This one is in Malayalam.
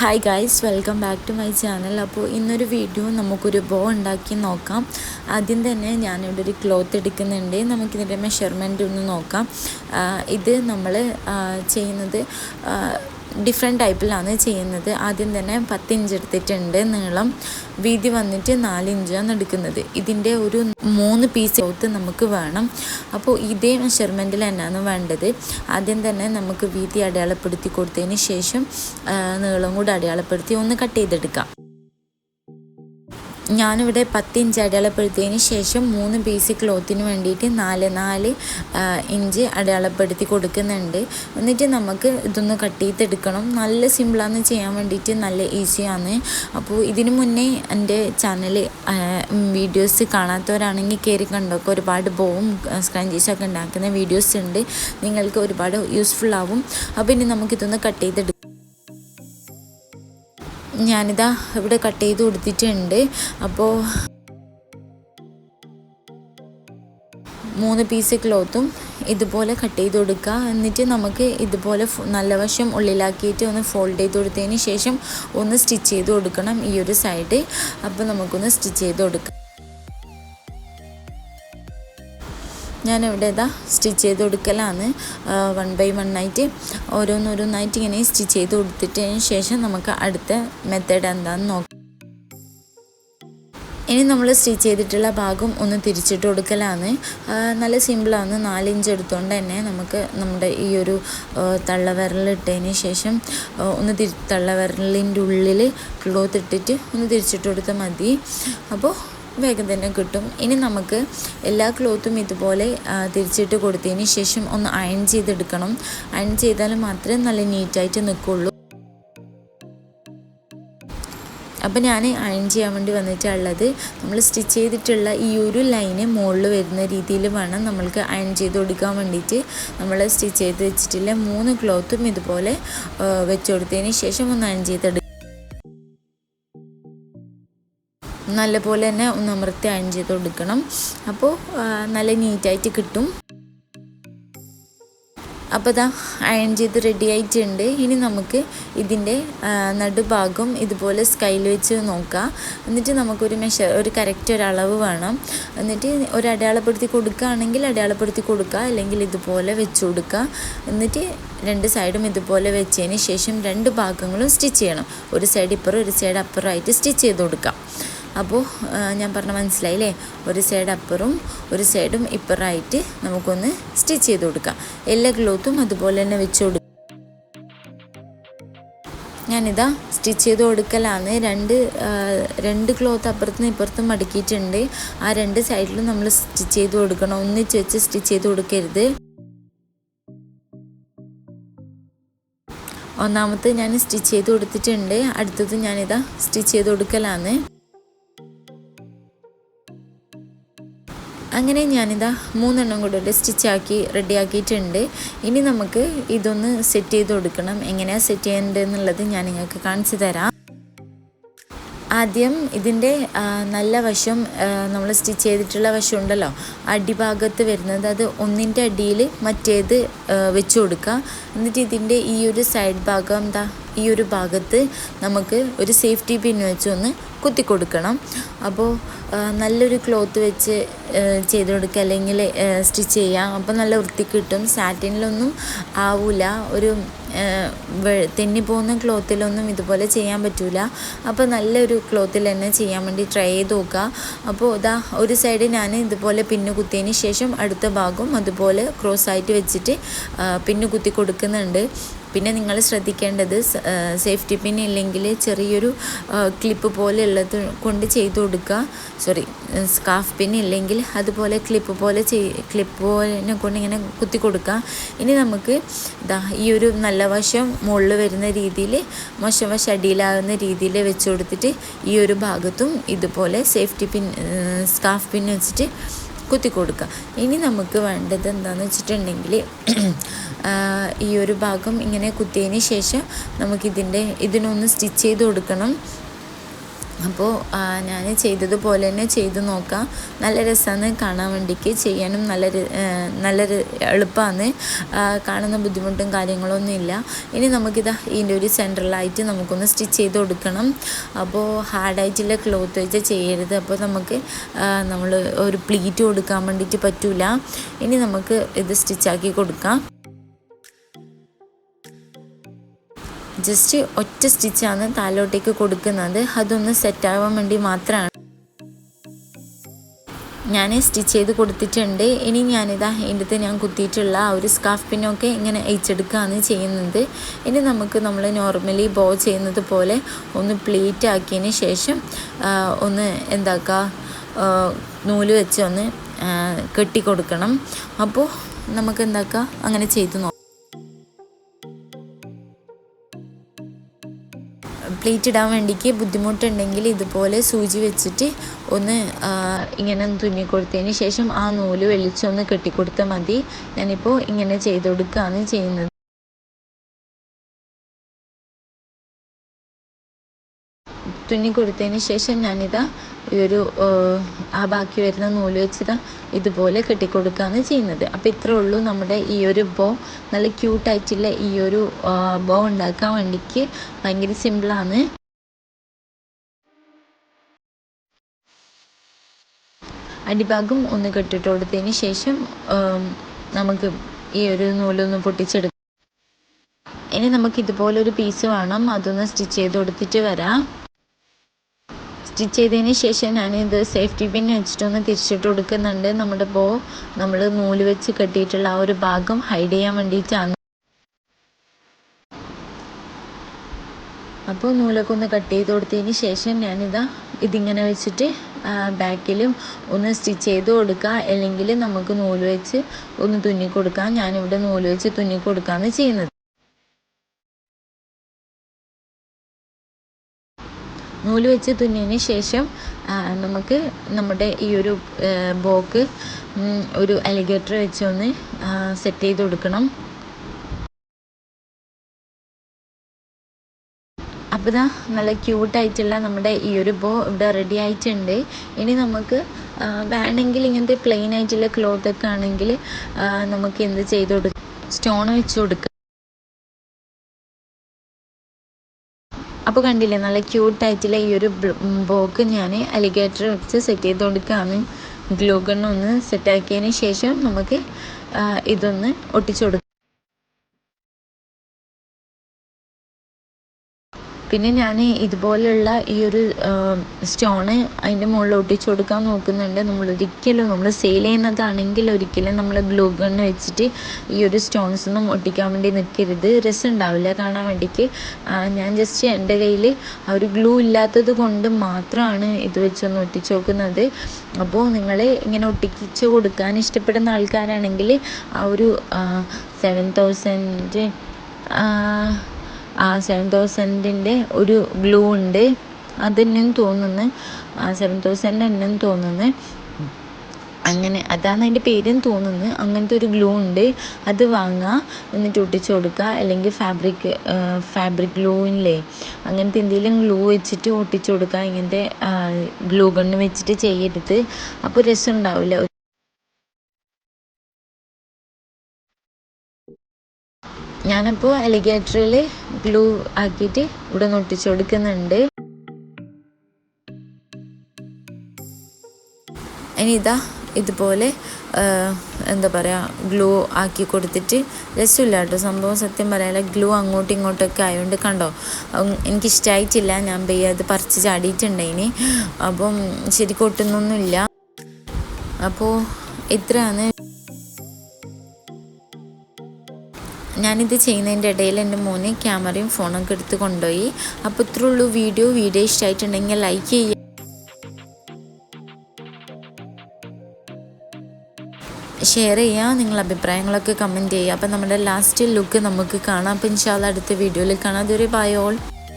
Hi guys welcome back to my channel അപ്പോൾ ഇന്നൊരു വീഡിയോ നമുക്കൊരു ബോ ഉണ്ടാക്കി നോക്കാം. ആദ്യം തന്നെ ഞാനിവിടെ ഒരു ക്ലോത്ത് എടുക്കുന്നുണ്ട്. നമുക്കിതിന്റെ മെഷർമെന്റ് ഒന്ന് നോക്കാം. ഇത് നമ്മൾ ചെയ്യുന്നത് ഡിഫറെന്റ് ടൈപ്പിലാണ് ചെയ്യുന്നത്. ആദ്യം തന്നെ പത്ത് ഇഞ്ച് എടുത്തിട്ടുണ്ട് നീളം. വീതി വന്നിട്ട് നാല് ഇഞ്ചാണ് എടുക്കുന്നത്. ഇതിന്റെ ഒരു മൂന്ന് പീസ് ഔത്ത് നമുക്ക് വേണം. അപ്പോൾ ഇതേ മെഷർമെന്റിൽ തന്നെയാണ് വേണ്ടത്. ആദ്യം തന്നെ നമുക്ക് വീതി അടയാളപ്പെടുത്തി കൊടുത്തതിന് ശേഷം നീളം കൂടെ അടയാളപ്പെടുത്തി ഒന്ന് കട്ട് ചെയ്തെടുക്കാം. ഞാനിവിടെ പത്ത് ഇഞ്ച് അടയാളപ്പെടുത്തിയതിന് ശേഷം മൂന്ന് പീസ് ക്ലോത്തിന് വേണ്ടിയിട്ട് നാല് നാല് ഇഞ്ച് അടയാളപ്പെടുത്തി കൊടുക്കുന്നുണ്ട്. എന്നിട്ട് നമുക്ക് ഇതൊന്ന് കട്ട് ചെയ്തെടുക്കണം. നല്ല സിമ്പിളാണ് ചെയ്യാൻ വേണ്ടിയിട്ട് നല്ല ഈസിയാണ് അപ്പോൾ ഇതിനു മുന്നേ എന്റെ ചാനൽ വീഡിയോസ് കാണാത്തവരാണെങ്കിൽ കയറി കണ്ടൊക്കെ ഒരുപാട് ബോവും സ്ക്രഞ്ചീസൊക്കെ ഉണ്ടാക്കുന്ന വീഡിയോസ് ഉണ്ട്. നിങ്ങൾക്ക് ഒരുപാട് യൂസ്ഫുൾ ആവും. അപ്പോൾ ഇനി നമുക്കിതൊന്ന് കട്ട് ചെയ്തെടുക്കാം ഞാനിതാ ഇവിടെ കട്ട് ചെയ്ത് കൊടുത്തിട്ടുണ്ട്. അപ്പോൾ മൂന്ന് പീസ് ക്ലോത്തും ഇതുപോലെ കട്ട് ചെയ്ത് കൊടുക്കുക എന്നിട്ട് നമുക്ക് ഇതുപോലെ നല്ല വശം ഉള്ളിലാക്കിയിട്ട് ഒന്ന് ഫോൾഡ് ചെയ്ത് കൊടുത്തതിന് ശേഷം ഒന്ന് സ്റ്റിച്ച് ചെയ്ത് കൊടുക്കണം ഈ ഒരു സൈഡ് അപ്പോൾ നമുക്കൊന്ന് സ്റ്റിച്ച് ചെയ്ത് കൊടുക്കാം. ഞാനിവിടെ ഇതാ സ്റ്റിച്ച് ചെയ്ത് കൊടുക്കലാണ്. വൺ ബൈ വൺ ആയിട്ട് ഓരോന്നോരോന്നായിട്ട് ഇങ്ങനെ സ്റ്റിച്ച് ചെയ്ത് കൊടുത്തിട്ടതിന് ശേഷം നമുക്ക് അടുത്ത മെത്തേഡ് എന്താണെന്ന് നോക്കാം. ഇനി നമ്മൾ സ്റ്റിച്ച് ചെയ്തിട്ടുള്ള ഭാഗം ഒന്ന് തിരിച്ചിട്ട് കൊടുക്കലാണ്. നല്ല സിമ്പിളാണ് നാലിഞ്ച് എടുത്തുകൊണ്ട് തന്നെ നമുക്ക് നമ്മുടെ ഈ ഒരു തള്ളവിരലിട്ടതിന് ശേഷം ഒന്ന് തിരി തള്ളവിരലിന്റെ ഉള്ളിൽ ക്ലോത്ത് ഇട്ടിട്ട് ഒന്ന് തിരിച്ചിട്ട് കൊടുത്താൽ മതി. അപ്പോൾ വേഗം തന്നെ കിട്ടും. ഇനി നമുക്ക് എല്ലാ ക്ലോത്തും ഇതുപോലെ തിരിച്ചിട്ട് കൊടുത്തതിന് ശേഷം ഒന്ന് അയൺ ചെയ്തെടുക്കണം. അയൺ ചെയ്താൽ മാത്രമേ നല്ല നീറ്റായിട്ട് നിൽക്കുള്ളൂ. അപ്പോൾ ഞാൻ അയൺ ചെയ്യാൻ വേണ്ടി വന്നിട്ടുള്ളത് നമ്മൾ സ്റ്റിച്ച് ചെയ്തിട്ടുള്ള ഈ ഒരു ലൈന് മുകളിൽ വരുന്ന രീതിയിൽ വേണം നമ്മൾക്ക് അയൺ ചെയ്ത് കൊടുക്കാൻ വേണ്ടിയിട്ട്. നമ്മൾ സ്റ്റിച്ച് ചെയ്ത് വെച്ചിട്ടുള്ള മൂന്ന് ക്ലോത്തും ഇതുപോലെ വെച്ച് കൊടുത്തതിന് ശേഷം ഒന്ന് അയൺ ചെയ്തെടുക്കുക നല്ലപോലെ തന്നെ ഒന്ന് അമർത്തി അയൺ ചെയ്ത് കൊടുക്കണം. അപ്പോൾ നല്ല നീറ്റായിട്ട് കിട്ടും. അപ്പോൾ ഇതാ അയൺ ചെയ്ത് റെഡി ആയിട്ടുണ്ട്. ഇനി നമുക്ക് ഇതിന്റെ നടുഭാഗം ഇതുപോലെ സ്കൈൽ വെച്ച് നോക്കാം. എന്നിട്ട് നമുക്കൊരു മെഷർ ഒരു കറക്റ്റ് ഒരു അളവ് വേണം. എന്നിട്ട് ഒരു അടയാളപ്പെടുത്തി കൊടുക്കുകയാണെങ്കിൽ അടയാളപ്പെടുത്തി കൊടുക്കുക. അല്ലെങ്കിൽ ഇതുപോലെ വെച്ച് കൊടുക്കുക. എന്നിട്ട് രണ്ട് സൈഡും ഇതുപോലെ വെച്ചതിന് ശേഷം രണ്ട് ഭാഗങ്ങളും സ്റ്റിച്ച് ചെയ്യണം. ഒരു സൈഡ് ഇപ്പുറം ഒരു സൈഡ് അപ്പുറമായിട്ട് സ്റ്റിച്ച് ചെയ്ത് കൊടുക്കാം. അപ്പോൾ ഞാൻ പറഞ്ഞ മനസ്സിലായില്ലേ? ഒരു സൈഡ് അപ്പറും ഒരു സൈഡും ഇപ്പറായിട്ട് നമുക്കൊന്ന് സ്റ്റിച്ച് ചെയ്ത് കൊടുക്കാം. എല്ലാ ക്ലോത്തും അതുപോലെ തന്നെ വെച്ച് കൊടുക്കാം ഞാനിതാ സ്റ്റിച്ച് ചെയ്ത് കൊടുക്കലാണ് രണ്ട് രണ്ട് ക്ലോത്ത് അപ്പുറത്തും ഇപ്പുറത്തും മടക്കിയിട്ടുണ്ട്. ആ രണ്ട് സൈഡിലും നമ്മൾ സ്റ്റിച്ച് ചെയ്ത് കൊടുക്കണം. ഒന്നിച്ച് വെച്ച് സ്റ്റിച്ച് ചെയ്ത് കൊടുക്കരുത്. ഒന്നാമത്തെ ഞാൻ സ്റ്റിച്ച് ചെയ്ത് കൊടുത്തിട്ടുണ്ട്. അടുത്തത് ഞാനിതാ സ്റ്റിച്ച് ചെയ്ത് കൊടുക്കലാണ് അങ്ങനെ ഞാനിതാ മൂന്നെണ്ണം കൂടെ സ്റ്റിച്ചാക്കി റെഡിയാക്കിയിട്ടുണ്ട് ഇനി നമുക്ക് ഇതൊന്ന് സെറ്റ് ചെയ്ത് കൊടുക്കണം. എങ്ങനെയാണ് സെറ്റ് ചെയ്യേണ്ടത് എന്നുള്ളത് ഞാൻ നിങ്ങൾക്ക് കാണിച്ചു തരാം. ആദ്യം ഇതിന്റെ നല്ല വശം നമ്മൾ സ്റ്റിച്ച് ചെയ്തിട്ടുള്ള വശം ഉണ്ടല്ലോ അടിഭാഗത്ത് വരുന്നത് അത് ഒന്നിന്റെ അടിയിൽ മറ്റേത് വെച്ച് കൊടുക്കുക. എന്നിട്ട് ഇതിന്റെ ഈ ഒരു സൈഡ് ഭാഗം എന്താ ഈ ഒരു ഭാഗത്ത് നമുക്ക് ഒരു സേഫ്റ്റി പിൻ വെച്ച് ഒന്ന് കുത്തി കൊടുക്കണം. അപ്പോൾ നല്ലൊരു ക്ലോത്ത് വെച്ച് ചെയ്ത് കൊടുക്കുക. അല്ലെങ്കിൽ സ്റ്റിച്ച് ചെയ്യാം അപ്പോൾ നല്ല വൃത്തി കിട്ടും. സാറ്റിനിലൊന്നും ആവില്ല ഒരു തെന്നി പോകുന്ന ക്ലോത്തിലൊന്നും ഇതുപോലെ ചെയ്യാൻ പറ്റില്ല അപ്പോൾ നല്ലൊരു ക്ലോത്തിൽ തന്നെ ചെയ്യാൻ വേണ്ടി ട്രൈ ചെയ്ത് നോക്കുക. അപ്പോൾ ഇതാ ഒരു സൈഡ് ഞാൻ ഇതുപോലെ പിന്നു കുത്തിയതിന് ശേഷം അടുത്ത ഭാഗം അതുപോലെ ക്രോസ് ആയിട്ട് വെച്ചിട്ട് പിന്ന് കുത്തി കൊടുക്കുന്നുണ്ട്. പിന്നെ നിങ്ങൾ ശ്രദ്ധിക്കേണ്ടത് സേഫ്റ്റി പിൻ ഇല്ലെങ്കിൽ ചെറിയൊരു ക്ലിപ്പ് പോലെ ഉള്ളത് കൊണ്ട് ചെയ്ത് കൊടുക്കുക. സോറി സ്കാഫ് പിൻ ഇല്ലെങ്കിൽ അതുപോലെ ക്ലിപ്പ് പോലെ ചെയ് ക്ലിപ്പ് പോലെ കൊണ്ട് ഇങ്ങനെ കുത്തി കൊടുക്കുക. ഇനി നമുക്ക് ഇതാ ഈ ഒരു നല്ല വശം മുകളിൽ വരുന്ന രീതിയിൽ മോശം വശം അടിയിലാകുന്ന രീതിയിൽ വെച്ച് കൊടുത്തിട്ട് ഈ ഒരു ഭാഗത്തും ഇതുപോലെ സേഫ്റ്റി പിൻ സ്കാഫ് പിൻ വെച്ചിട്ട് കുത്തി കൊടുക്കുക ഇനി നമുക്ക് വേണ്ടത് എന്താണെന്ന് വെച്ചിട്ടുണ്ടെങ്കിൽ ഈ ഒരു ഭാഗം ഇങ്ങനെ കുത്തിയതിന് ശേഷം നമുക്കിതിന്റെ ഇതിനൊന്ന് സ്റ്റിച്ച് ചെയ്ത് കൊടുക്കണം. അപ്പോൾ ഞാൻ ചെയ്തതുപോലെ തന്നെ ചെയ്ത് നോക്കാം. നല്ല രസമാണ് കാണാൻ വേണ്ടിക്ക്. ചെയ്യാനും നല്ല നല്ല എളുപ്പമാണ് കാണുന്ന ബുദ്ധിമുട്ടും കാര്യങ്ങളൊന്നും ഇല്ല. ഇനി നമുക്കിതാ ഇതിന്റെ ഒരു സെൻട്രലായിട്ട് നമുക്കൊന്ന് സ്റ്റിച്ച് ചെയ്ത് കൊടുക്കണം. അപ്പോൾ ഹാർഡായിട്ടുള്ള ക്ലോത്ത് വെച്ച് ചെയ്യരുത്. അപ്പോൾ നമുക്ക് നമ്മൾ ഒരു പ്ലീറ്റ് കൊടുക്കാൻ വേണ്ടിയിട്ട് പറ്റില്ല ഇനി നമുക്ക് ഇത് സ്റ്റിച്ചാക്കി കൊടുക്കാം. ജസ്റ്റ് ഒറ്റ സ്റ്റിച്ചാണ് താലോട്ടേക്ക് കൊടുക്കുന്നത്. അതൊന്ന് സെറ്റാവാൻ വേണ്ടി മാത്രമാണ് ഞാൻ സ്റ്റിച്ച് ചെയ്ത് കൊടുത്തിട്ടുണ്ട്. ഇനി ഞാനിതാ ഇതിന്റെ ഞാൻ കുത്തിയിട്ടുള്ള ആ ഒരു സ്കാഫ് പിന്നൊക്കെ ഇങ്ങനെ അയച്ചെടുക്കുകയാണ് ചെയ്യുന്നത്. ഇനി നമുക്ക് നമ്മൾ നോർമലി ബോ ചെയ്യുന്നത് പോലെ ഒന്ന് പ്ലേറ്റ് ആക്കിയതിന് ശേഷം ഒന്ന് എന്താക്കുക നൂൽ വെച്ച് ഒന്ന് കെട്ടിക്കൊടുക്കണം അപ്പോൾ നമുക്ക് എന്താക്കുക അങ്ങനെ ചെയ്ത് നോക്കാം. പ്ലേറ്റ് ഇടാൻ വേണ്ടിക്ക് ബുദ്ധിമുട്ടുണ്ടെങ്കിൽ ഇതുപോലെ സൂചി വെച്ചിട്ട് ഒന്ന് ഇങ്ങനെ തുന്നി കൊടുത്തതിന് ശേഷം ആ നൂൽ വെളിച്ചൊന്ന് കെട്ടിക്കൊടുത്താൽ മതി. ഞാനിപ്പോൾ ഇങ്ങനെ ചെയ്ത് കൊടുക്കുകയാണ് ചെയ്യുന്നത്. തുന്നി കൊടുത്തതിന് ശേഷം ഞാനിതാ ഈ ഒരു ആ ബാക്കി വരുന്ന നൂൽ വെച്ചിട്ട് ഇതുപോലെ കെട്ടിക്കൊടുക്കുകയാണ് ചെയ്യുന്നത്. അപ്പോൾ ഇത്രേ ഉള്ളൂ നമ്മുടെ ഈ ഒരു ബോ. നല്ല ക്യൂട്ടായിട്ടുള്ള ഈ ഒരു ബോ ഉണ്ടാക്കാൻ വേണ്ടിക്ക് ഭയങ്കര സിമ്പിളാണ്. അടിഭാഗം ഒന്ന് കെട്ടിട്ട് കൊടുത്തതിന് ശേഷം നമുക്ക് ഈ ഒരു നൂലൊന്ന് പൊട്ടിച്ചെടുക്കാം. ഇനി നമുക്ക് ഇതുപോലൊരു പീസ് വേണം. അതൊന്ന് സ്റ്റിച്ച് ചെയ്ത് കൊടുത്തിട്ട് വരാം. സ്റ്റിച്ച് ചെയ്തതിന് ശേഷം ഞാനിത് സേഫ്റ്റി പിൻ വെച്ചിട്ടൊന്ന് തിരിച്ചിട്ട് കൊടുക്കുന്നുണ്ട്. നമ്മുടെ ബോ നമ്മൾ നൂൽ വെച്ച് കെട്ടിയിട്ടുള്ള ആ ഒരു ഭാഗം ഹൈഡ് ചെയ്യാൻ വേണ്ടിയിട്ടാണ്. അപ്പോൾ നൂലൊക്കെ ഒന്ന് കട്ട് ചെയ്ത് കൊടുത്തതിന് ശേഷം ഞാനിതാ ഇതിങ്ങനെ വെച്ചിട്ട് ബാക്കിലും ഒന്ന് സ്റ്റിച്ച് ചെയ്ത് കൊടുക്കുക അല്ലെങ്കിൽ നമുക്ക് നൂൽ വെച്ച് ഒന്ന് തുന്നി കൊടുക്കാം. ഞാനിവിടെ നൂൽ വെച്ച് തുന്നി കൊടുക്കുകയാണ് ചെയ്യുന്നത്. നൂൽ വെച്ച് തുന്നിയതിന് ശേഷം നമുക്ക് നമ്മുടെ ഈ ഒരു ബോക്ക് ഒരു അലിഗേറ്റർ വെച്ച് ഒന്ന് സെറ്റ് ചെയ്ത് കൊടുക്കണം. അപ്പോൾ ഇതാ നല്ല ക്യൂട്ടായിട്ടുള്ള നമ്മുടെ ഈ ഒരു ബോ ഇവിടെ റെഡി ആയിട്ടുണ്ട്. ഇനി നമുക്ക് വേണമെങ്കിൽ ഇങ്ങനത്തെ പ്ലെയിൻ ആയിട്ടുള്ള ക്ലോത്ത് ഒക്കെ ആണെങ്കിൽ നമുക്ക് എന്ത് ചെയ്ത് കൊടുക്കാം സ്റ്റോൺ വെച്ച് കൊടുക്കുക അപ്പോൾ കണ്ടില്ലേ നല്ല ക്യൂട്ടായിട്ടുള്ള ഈ ഒരു ബോക്ക് ഞാൻ അലിഗേറ്റർ വെച്ച് സെറ്റ് ചെയ്ത് കൊടുക്കുകയാണ് ഗ്ലൂ ഗണ്ണൊന്ന് സെറ്റാക്കിയതിന് ശേഷം നമുക്ക് ഇതൊന്ന് ഒട്ടിച്ചു കൊടുക്കാം. പിന്നെ ഞാൻ ഇതുപോലെയുള്ള ഈ ഒരു സ്റ്റോണ് അതിന്റെ മുകളിൽ ഒട്ടിച്ച് കൊടുക്കാൻ നോക്കുന്നുണ്ട്. നമ്മൾ ഒരിക്കലും നമ്മൾ സെയിൽ ചെയ്യുന്നതാണെങ്കിൽ ഒരിക്കലും നമ്മൾ ഗ്ലൂ ഗൺ വെച്ചിട്ട് ഈ ഒരു സ്റ്റോൺസ് ഒന്നും ഒട്ടിക്കാൻ വേണ്ടി നിൽക്കരുത്. രസം ഉണ്ടാവില്ല കാണാൻ വേണ്ടിക്ക്. ഞാൻ ജസ്റ്റ് എന്റെ കയ്യിൽ ആ ഒരു ഗ്ലൂ ഇല്ലാത്തത് കൊണ്ട് മാത്രമാണ് ഇത് വെച്ചൊന്ന് ഒട്ടിച്ച് നോക്കുന്നത്. അപ്പോൾ നിങ്ങൾ ഇങ്ങനെ ഒട്ടിച്ച് കൊടുക്കാൻ ഇഷ്ടപ്പെടുന്ന ആൾക്കാരാണെങ്കിൽ ആ ഒരു സെവൻ തൗസൻഡ് ആ സെവൻ തൗസൻഡിന്റെ ഒരു ഗ്ലൂ ഉണ്ട്. അതെന്നും തോന്നുന്നു. ആ സെവൻ തൗസൻഡ് എന്നും തോന്നുന്നു. അങ്ങനെ അതാണ് അതിന്റെ പേരും തോന്നുന്നു. അങ്ങനത്തെ ഒരു ഗ്ലൂ ഉണ്ട്. അത് വാങ്ങുക എന്നിട്ട് ഒട്ടിച്ചു കൊടുക്കുക അല്ലെങ്കിൽ ഫാബ്രിക് ഫാബ്രിക് ഗ്ലൂവില്ലേ അങ്ങനത്തെ എന്തെങ്കിലും ഗ്ലൂ വെച്ചിട്ട് ഒട്ടിച്ചു കൊടുക്കുക ഇങ്ങനത്തെ ഗ്ലൂ ഗണ്ണ് വെച്ചിട്ട് ചെയ്യരുത്. അപ്പോൾ രസം ഉണ്ടാവില്ല. ഞാനപ്പോൾ അലിഗേറ്ററിൽ ഗ്ലൂ ആക്കിയിട്ട് ഇവിടെ ഒട്ടിച്ചു കൊടുക്കുന്നുണ്ട്. ഇനി ഇതാ ഇതുപോലെ എന്താ പറയുക ഗ്ലൂ ആക്കി കൊടുത്തിട്ട് രസമില്ല കേട്ടോ. സംഭവം സത്യം പറയാല്ല ഗ്ലൂ അങ്ങോട്ടും ഇങ്ങോട്ടൊക്കെ ആയതുകൊണ്ട് കണ്ടോ? എനിക്കിഷ്ടമായിട്ടില്ല ഞാൻ പെയ്യ അത് പറിച്ച് ചാടിയിട്ടുണ്ടായിന്. അപ്പം ശരി കൊട്ടുന്നൊന്നുമില്ല അപ്പോൾ ഇത്രയാണ്. ഞാനിത് ചെയ്യുന്നതിന്റെ ഇടയിൽ എന്റെ മോനെ ക്യാമറയും ഫോണൊക്കെ എടുത്ത് കൊണ്ടുപോയി. അപ്പോൾ ഇത്രേ ഉള്ളൂ വീഡിയോ. വീഡിയോ ഇഷ്ടമായിട്ടുണ്ടെങ്കിൽ ലൈക്ക് ചെയ്യുക. ഷെയർ ചെയ്യുക. നിങ്ങൾ അഭിപ്രായങ്ങളൊക്കെ കമന്റ് ചെയ്യുക. അപ്പോൾ നമ്മുടെ ലാസ്റ്റ് ലുക്ക് നമുക്ക് കാണാം. അപ്പോൾ ഇൻഷാല്ല അടുത്ത വീഡിയോയിൽ കാണാം. അതൊരു ബൈ ഓൾ